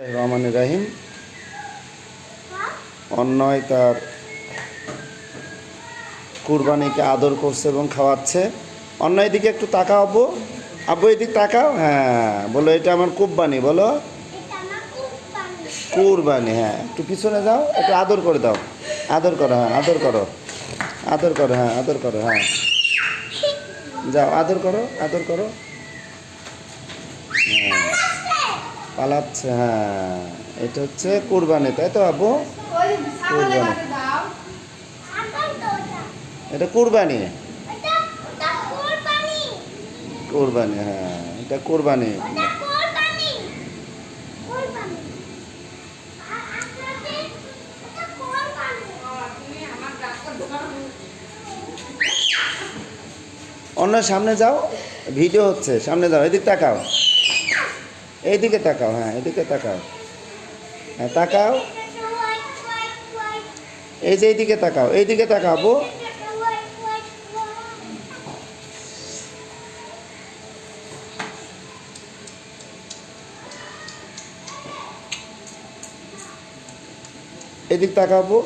রহমান রাহিম। অন্যয় তার কুরবানিকে আদর করছে এবং খাওয়াচ্ছে। অন্যয় দিকে একটু তাকাও আব্বু। আব্বু, এদিক তাকাও। হ্যাঁ বলো, এটা আমার কুরবানি, বলো। কুরবানি হ্যাঁ। একটু পিছনে যাও, একটু আদর করে দাও। আদর করো হ্যাঁ আদর করো। আদর করো হ্যাঁ আদর করো হ্যাঁ। যাও, আদর করো আদর করো। হ্যাঁ। পালাচ্ছে হ্যাঁ। এটা হচ্ছে কুরবানি, তাই তো আব্বু? কুরবানি। এটা কুরবানি। কুরবানি হ্যাঁ এটা কুরবানি। অন্য সামনে যাও, ভিডিও হচ্ছে, সামনে যাও, এদিক তাকাও। এইদিকে তাকাও হ্যাঁ এদিকে তাকাও। হ্যাঁ তাকাও। এই যে এইদিকে তাকাও, এইদিকে তাকাবো এদিক তাকাবো